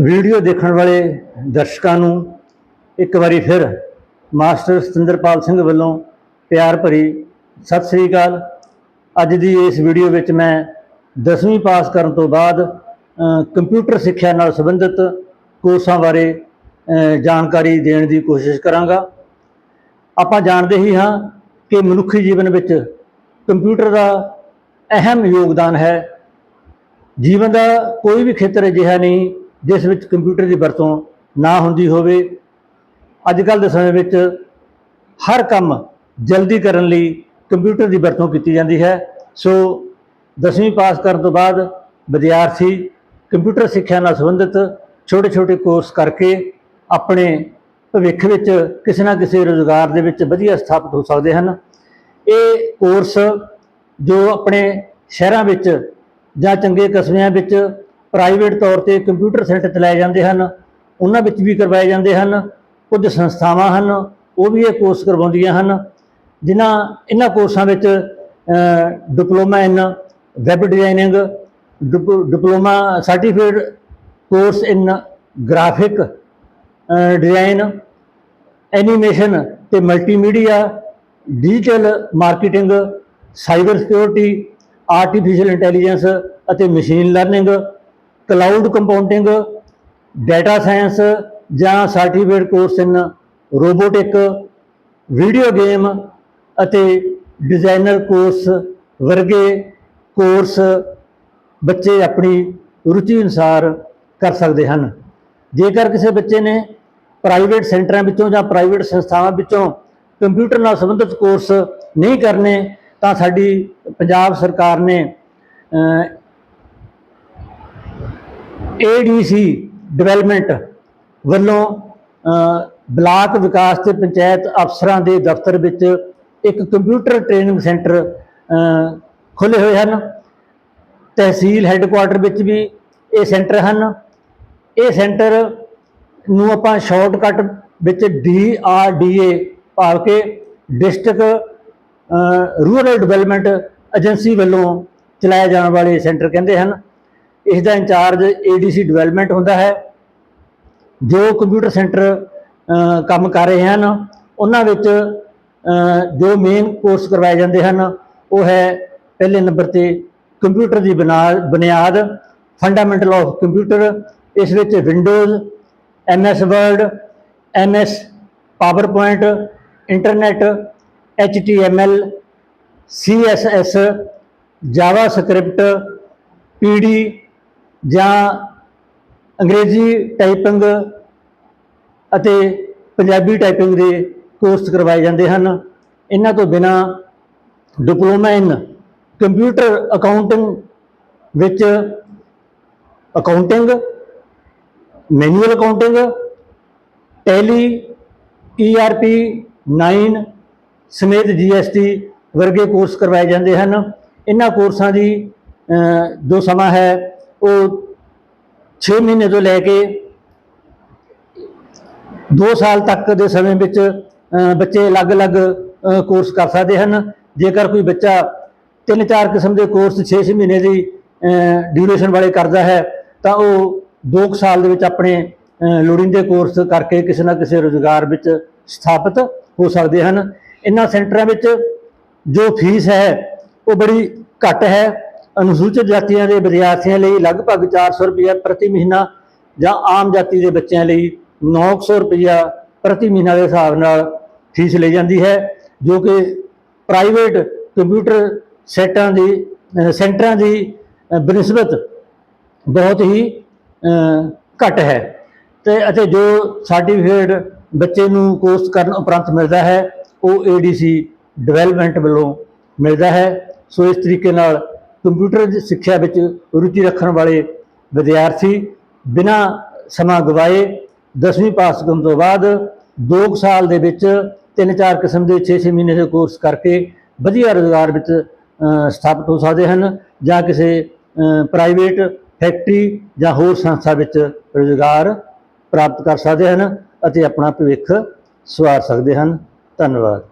Video ਦੇਖਣ ਵਾਲੇ ਦਰਸ਼ਕਾਂ ਨੂੰ ਇੱਕ ਵਾਰੀ ਫਿਰ ਮਾਸਟਰ ਸਤਿੰਦਰਪਾਲ ਸਿੰਘ ਵੱਲੋਂ ਪਿਆਰ ਭਰੀ ਸਤਿ ਸ੍ਰੀ ਅਕਾਲ। ਅੱਜ ਦੀ ਇਸ ਵੀਡੀਓ ਵਿੱਚ ਮੈਂ 10ਵੀਂ ਪਾਸ ਕਰਨ ਤੋਂ ਬਾਅਦ ਕੰਪਿਊਟਰ ਸਿੱਖਿਆ ਨਾਲ ਸੰਬੰਧਿਤ ਕੋਰਸਾਂ ਬਾਰੇ ਜਾਣਕਾਰੀ ਦੇਣ ਦੀ ਕੋਸ਼ਿਸ਼ ਕਰਾਂਗਾ। ਆਪਾਂ ਜਾਣਦੇ ਹੀ ਹਾਂ ਕਿ ਮਨੁੱਖੀ ਜੀਵਨ ਵਿੱਚ ਕੰਪਿਊਟਰ ਦਾ ਅਹਿਮ ਯੋਗਦਾਨ ਹੈ। ਜੀਵਨ ਦਾ ਕੋਈ ਵੀ ਖੇਤਰ ਅਜਿਹਾ ਨਹੀਂ ਜਿਸ ਵਿੱਚ ਕੰਪਿਊਟਰ ਦੀ ਵਰਤੋਂ ਨਾ ਹੁੰਦੀ ਹੋਵੇ ਅੱਜ ਕੱਲ੍ਹ ਦੇ ਸਮੇਂ ਵਿੱਚ ਹਰ ਕੰਮ ਜਲਦੀ ਕਰਨ ਲਈ ਕੰਪਿਊਟਰ ਦੀ ਵਰਤੋਂ ਕੀਤੀ ਜਾਂਦੀ ਹੈ। ਸੋ 10ਵੀਂ ਪਾਸ ਕਰਨ ਤੋਂ ਬਾਅਦ ਵਿਦਿਆਰਥੀ ਕੰਪਿਊਟਰ ਸਿੱਖਿਆ ਨਾਲ ਸੰਬੰਧਿਤ ਛੋਟੇ-ਛੋਟੇ ਕੋਰਸ ਕਰਕੇ ਆਪਣੇ ਭਵਿੱਖ ਵਿੱਚ ਕਿਸੇ ਨਾ ਕਿਸੇ ਰੋਜ਼ਗਾਰ ਦੇ ਵਿੱਚ ਵਧੀਆ ਸਥਾਪਿਤ ਹੋ ਸਕਦੇ ਹਨ। ਇਹ ਕੋਰਸ ਜੋ ਆਪਣੇ ਸ਼ਹਿਰਾਂ ਵਿੱਚ ਜਾਂ ਚੰਗੇ ਕਸਬਿਆਂ ਵਿੱਚ ਪ੍ਰਾਈਵੇਟ ਤੌਰ ਤੇ ਕੰਪਿਊਟਰ ਸੈਂਟਰ ਚਲਾਏ ਜਾਂਦੇ ਹਨ। ਉਹਨਾਂ ਵਿੱਚ ਵੀ ਕਰਵਾਏ ਜਾਂਦੇ ਹਨ। ਕੁਝ ਸੰਸਥਾਵਾਂ ਹਨ, ਉਹ ਵੀ ਇਹ ਕੋਰਸ ਕਰਵਾਉਂਦੀਆਂ ਹਨ। ਜਿਨ੍ਹਾਂ, ਇਹਨਾਂ ਕੋਰਸਾਂ ਵਿੱਚ diploma in web designing diploma certificate course in graphic design animation ਤੇ multimedia digital marketing cyber security artificial intelligence ਅਤੇ machine learning cloud computing data science ਜਾਂ certificate course in robotic video game ਅਤੇ ਡਿਜ਼ਾਈਨਰ ਕੋਰਸ ਵਰਗੇ course ਬੱਚੇ ਆਪਣੀ ਰੁਚੀ ਅਨੁਸਾਰ ਕਰ ਸਕਦੇ ਹਨ। ਜੇਕਰ ਕਿਸੇ ਬੱਚੇ ਨੇ ਪ੍ਰਾਈਵੇਟ ਸੈਂਟਰਾਂ ਵਿੱਚੋਂ ਜਾਂ ਪ੍ਰਾਈਵੇਟ ਸੰਸਥਾਵਾਂ ਵਿੱਚੋਂ ਕੰਪਿਊਟਰ ਨਾਲ ਸੰਬੰਧਿਤ ਕੋਰਸ ਨਹੀਂ ਕਰਨੇ, ਤਾਂ ਸਾਡੀ ਪੰਜਾਬ ਸਰਕਾਰ ਨੇ ਏਡੀਸੀ ਡਿਵੈਲਪਮੈਂਟ ਵੱਲੋਂ ਬਲਾਕ ਵਿਕਾਸ ਤੇ ਪੰਚਾਇਤ ਅਫਸਰਾਂ ਦੇ ਦਫ਼ਤਰ ਵਿੱਚ ਇੱਕ ਕੰਪਿਊਟਰ ਟ੍ਰੇਨਿੰਗ ਸੈਂਟਰ ਖੋਲ੍ਹੇ ਹੋਏ ਹਨ। ਤਹਿਸੀਲ ਹੈੱਡਕੁਆਟਰ ਵਿੱਚ ਵੀ ਇਹ ਸੈਂਟਰ ਹਨ। ਇਹ ਸੈਂਟਰ ਨੂੰ ਆਪਾਂ ਸ਼ਾਰਟਕਟ ਵਿੱਚ ਡੀ ਆਰ ਡੀ ਏ ਭਾਵ ਕਿ ਡਿਸਟ੍ਰਿਕਟ ਰੂਰਲ ਡਿਵੈਲਪਮੈਂਟ ਏਜੰਸੀ ਵੱਲੋਂ ਚਲਾਏ ਜਾਣ ਵਾਲੇ ਸੈਂਟਰ ਕਹਿੰਦੇ ਹਨ। ਇਸ ਦਾ ਇੰਚਾਰਜ ਏਡੀਸੀ ਡਿਵੈਲਪਮੈਂਟ ਹੁੰਦਾ ਹੈ, ਜੋ ਕੰਪਿਊਟਰ ਸੈਂਟਰ ਕੰਮ ਕਰ ਰਹੇ ਹਨ, ਉਹਨਾਂ ਵਿੱਚ ਜੋ ਮੇਨ ਕੋਰਸ ਕਰਵਾਏ ਜਾਂਦੇ ਹਨ, ਉਹ ਹੈ ਪਹਿਲੇ ਨੰਬਰ ਤੇ ਕੰਪਿਊਟਰ ਦੀ ਬਣਾ- ਬੁਨਿਆਦ ਫੰਡਾਮੈਂਟਲ ਆਫ ਕੰਪਿਊਟਰ ਇਸ ਵਿੱਚ Windows MS Word MS PowerPoint internet HTML CSS JavaScript ਪੀਡੀ ਜਾਂ ਅੰਗਰੇਜ਼ੀ ਟਾਈਪਿੰਗ ਅਤੇ ਪੰਜਾਬੀ ਟਾਈਪਿੰਗ ਦੇ ਕੋਰਸ ਕਰਵਾਏ ਜਾਂਦੇ ਹਨ। ਇਹਨਾਂ ਤੋਂ ਬਿਨਾ ਡਿਪਲੋਮਾ ਇਨ ਕੰਪਿਊਟਰ ਅਕਾਊਂਟਿੰਗ ਵਿੱਚ accounting manual accounting Tally ERP 9 ਸਮੇਤ ਜੀਐਸਟੀ ਵਰਗੇ ਕੋਰਸ ਕਰਵਾਏ ਜਾਂਦੇ ਹਨ। ਇਹਨਾਂ ਕੋਰਸਾਂ ਦੀ ਜੋ ਸਮਾਂ ਹੈ ਉਹ 6 ਮਹੀਨੇ ਤੋਂ ਲੈ ਕੇ 2 ਸਾਲ ਤੱਕ ਦੇ ਸਮੇਂ ਵਿੱਚ ਬੱਚੇ ਅਲੱਗ-ਅਲੱਗ ਕੋਰਸ ਕਰ ਸਕਦੇ ਹਨ। ਜੇਕਰ ਕੋਈ ਬੱਚਾ ਤਿੰਨ ਚਾਰ ਕਿਸਮ ਦੇ ਕੋਰਸ 6-6 ਮਹੀਨੇ ਦੀ ਡਿਊਰੇਸ਼ਨ ਵਾਲੇ ਕਰਦਾ ਹੈ, ਤਾਂ ਉਹ 2 ਸਾਲ ਦੇ ਵਿੱਚ ਆਪਣੇ ਲੋੜੀਂਦੇ ਕੋਰਸ ਕਰਕੇ ਕਿਸੇ ਨਾ ਕਿਸੇ ਰੋਜ਼ਗਾਰ ਵਿੱਚ ਸਥਾਪਿਤ ਹੋ ਸਕਦੇ ਹਨ। ਇਹਨਾਂ ਸੈਂਟਰਾਂ ਵਿੱਚ ਜੋ ਫੀਸ ਹੈ, ਉਹ ਬੜੀ ਘੱਟ ਹੈ। ਅਨੁਸੂਚਿਤ ਜਾਤੀਆਂ ਦੇ ਵਿਦਿਆਰਥੀਆਂ ਲਈ ਲਗਭਗ 400 ਰੁਪਏ ਪ੍ਰਤੀ ਮਹੀਨਾ ਜਾਂ ਆਮ ਜਾਤੀ ਦੇ ਬੱਚਿਆਂ ਲਈ 900 ਰੁਪਇਆ ਪ੍ਰਤੀ ਮਹੀਨਾ ਦੇ ਹਿਸਾਬ ਨਾਲ ਫੀਸ ਲਈ ਜਾਂਦੀ ਹੈ ਜੋ ਕਿ ਪ੍ਰਾਈਵੇਟ ਕੰਪਿਊਟਰ ਸੈਟਾਂ ਦੀ ਸੈਂਟਰਾਂ ਦੀ ਅ, ਬਨਿਸਬਤ ਬਹੁਤ ਹੀ ਘੱਟ ਹੈ। ਤੇ ਅਤੇ ਜੋ ਸਰਟੀਫਿਕੇਟ ਬੱਚੇ ਨੂੰ ਕੋਰਸ ਕਰਨ ਉਪਰੰਤ ਮਿਲਦਾ ਹੈ ਉਹ ਏਡੀਸੀ ਡਿਵੈਲਪਮੈਂਟ ਵੱਲੋਂ ਮਿਲਦਾ ਹੈ। ਸੋ ਇਸ ਤਰੀਕੇ ਨਾਲ ਕੰਪਿਊਟਰ ਦੀ ਸਿੱਖਿਆ ਵਿੱਚ ਰੁਚੀ ਰੱਖਣ ਵਾਲੇ ਵਿਦਿਆਰਥੀ ਬਿਨਾਂ ਸਮਾਂ ਗਵਾਏ 10ਵੀਂ ਪਾਸ ਕਰਨ ਤੋਂ ਬਾਅਦ 2 ਸਾਲ ਦੇ ਵਿੱਚ ਤਿੰਨ ਚਾਰ ਕਿਸਮ ਦੇ 6-6 ਮਹੀਨੇ ਦੇ ਕੋਰਸ ਕਰਕੇ ਵਧੀਆ ਰੋਜ਼ਗਾਰ ਵਿੱਚ ਸਥਾਪਿਤ ਹੋ ਸਕਦੇ ਹਨ ਜਾਂ ਕਿਸੇ ਪ੍ਰਾਈਵੇਟ ਫੈਕਟਰੀ ਜਾਂ ਹੋਰ ਸੰਸਥਾ ਵਿੱਚ ਰੋਜ਼ਗਾਰ ਪ੍ਰਾਪਤ ਕਰ ਸਕਦੇ ਹਨ ਅਤੇ ਆਪਣਾ ਭਵਿੱਖ ਸਵਾਰ ਸਕਦੇ ਹਨ। ਧੰਨਵਾਦ।